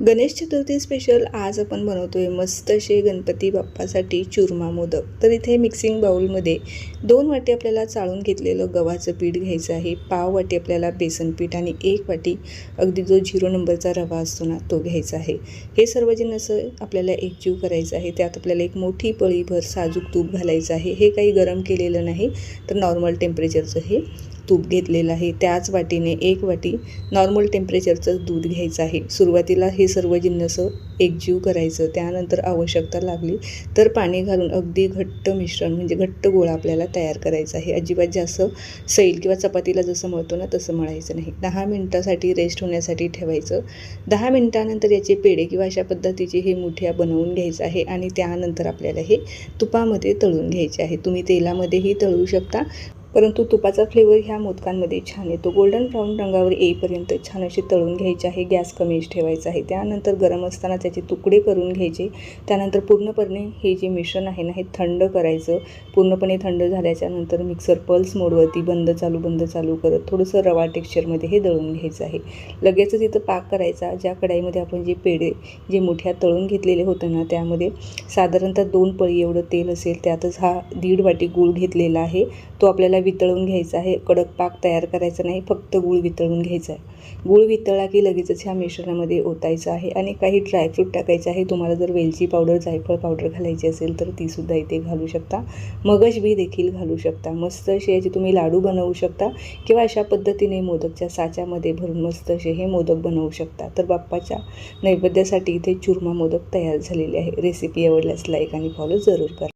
Ganesh Chaturthi special आज आपण बनवतो आहे मस्त असे गणपती बाप्पासाठी चुरमा मोदक. तर इथे मिक्सिंग बाउलमध्ये दोन वाटी आपल्याला चाळून घेतलेलं गव्हाचं पीठ घ्यायचं आहे. पाव वाटी आपल्याला बेसन पीठ आणि एक वाटी अगदी जो झिरो नंबरचा रवा असतो ना तो घ्यायचा आहे. हे सर्व जिन्नस आपल्याला एकजीव करायचं आहे त्यात आपल्याला एक मोठी पळीभर साजूक तूप घालायचं आहे. हे काही गरम केलेलं नाही तर नॉर्मल टेम्परेचरचं हे तूप घेतलेलं आहे. त्याच वाटीने एक वाटी नॉर्मल टेम्परेचरचं दूध घ्यायचं आहे. सुरुवातीला हे सर्व जिन्नसं एकजीव करायचं. त्यानंतर आवश्यकता लागली तर पाणी घालून अगदी घट्ट मिश्रण म्हणजे घट्ट गोळा आपल्याला तयार करायचा आहे. अजिबात जास्त सैल किंवा चपातीला जसं मळतो ना तसं मळायचं नाही. दहा मिनटासाठी रेस्ट होण्यासाठी ठेवायचं. दहा मिनटानंतर याचे पेढे किंवा अशा पद्धतीचे हे मुठ्या बनवून घ्यायचं आहे आणि त्यानंतर आपल्याला हे तुपामध्ये तळून घ्यायचे आहे. तुम्ही तेलामध्येही तळू शकता. परंतु तुपाचा फ्लेवर ह्या मोदकांमध्ये छान येतो. गोल्डन ब्राऊन रंगावर येईपर्यंत छान असे तळून घ्यायचे आहे. गॅस कमीच ठेवायचा आहे. त्यानंतर गरम असताना त्याचे तुकडे करून घ्यायचे. त्यानंतर पूर्णपणे हे जे मिश्रण आहे ना हे थंड करायचं. पूर्णपणे थंड झाल्याच्यानंतर मिक्सर पल्स मोडवरती बंद चालू बंद चालू करत थोडंसं रवा टेक्स्चरमध्ये हे दळून घ्यायचं आहे. लगेचच इथं पाक करायचा. ज्या कढाईमध्ये आपण जे पेढे जे मोठ्या तळून घेतलेले होते ना त्यामध्ये साधारणतः दोन पळी एवढं तेल असेल त्यातच हा दीड वाटी गूळ घेतलेला आहे. तो आपल्याला वितळून घ्यायचं आहे. कडक पाक तयार करायचा नाही फक्त गूळ वितळून घ्यायचा आहे. गूळ वितळला की लगेचच ह्या मिश्रणामध्ये ओतायचं आहे आणि काही ड्रायफ्रूट टाकायचं आहे. तुम्हाला जर वेलची पावडर जायफळ पावडर घालायची असेल तर तीसुद्धा इथे घालू शकता. मगज बी देखील घालू शकता. मस्त असे याचे तुम्ही लाडू बनवू शकता किंवा अशा पद्धतीने मोदकच्या साच्यामध्ये भरून मस्त असे हे मोदक बनवू शकता. तर बाप्पाच्या नैवेद्यासाठी इथे चुरमा मोदक तयार झालेले आहे. रेसिपी आवडल्यास लाईक आणि फॉलो जरूर करा.